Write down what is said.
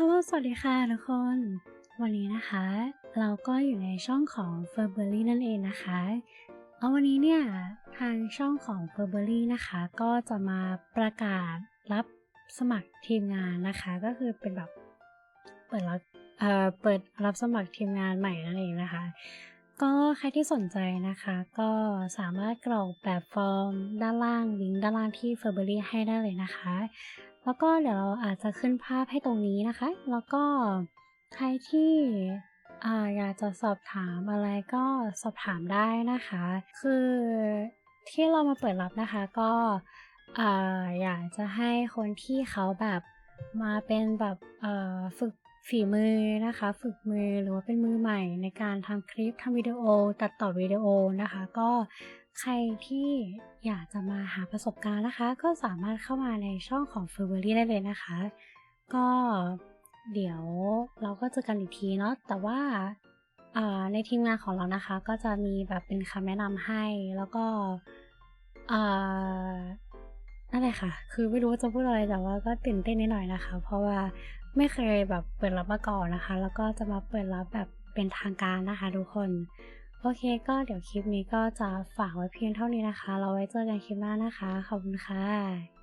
ฮัลโหลสวัสดีค่ะทุกคน วันนี้นะคะ เราก็อยู่ในช่องของ f e r b e r r y นั่นเองนะคะเอาวันนี้เนี่ยทางช่องของ f e r b e r r y นะคะ ก็จะมาประกาศรับสมัครทีมงานนะคะ ก็คือเป็นแบบเปิดรับเอ่อเปิดรับสมัครทีมงานใหม่นั่นเองนะคะ ก็ใครที่สนใจนะคะก็สามารถกรอกแบบฟอร์มด้านล่างลิงก์ด้านล่างที่ f u r b e r r y ให้ได้เลยนะคะ แล้วก็เดี๋ยวเราอาจจะขึ้นภาพให้ตรงนี้นะคะ แล้วก็ใครที่อยากจะสอบถามอะไรก็สอบถามได้นะคะ คือที่เรามาเปิดรับนะคะก็อ่าอยากจะให้คนที่เขาแบบมาเป็นแบบฝึก ฝีมือนะคะ ฝึกมือหรือว่าเป็นมือใหม่ในการทำคลิปทำวิดีโอ ตัดต่อวิดีโอนะคะ ก็ใครที่อยากจะมาหาประสบการณ์นะคะ ก็สามารถเข้ามาในช่องของ f u r b e r y ได้เลยนะคะ ก็เดี๋ยวเราก็เจอกันอีกทีเนาะแต่ว่าาในทีมงานของเรานะคะ ก็จะมีแบบเป็นคำแนะนำให้แล้วก็อ่า ละค่ะ คือไม่รู้ว่าจะพูดอะไรแต่ว่าก็ตื่นเต้นนิดหน่อยนะคะ เพราะว่าไม่เคยแบบเปิดรับมาก่อนนะคะ แล้วก็จะมาเปิดรับแบบเป็นทางการนะคะทุกคนโอเคก็เดี๋ยวคลิปนี้ก็จะฝากไว้เพียงเท่านี้นะคะ เราไว้เจอกันคลิปหน้านะคะ ขอบคุณค่ะ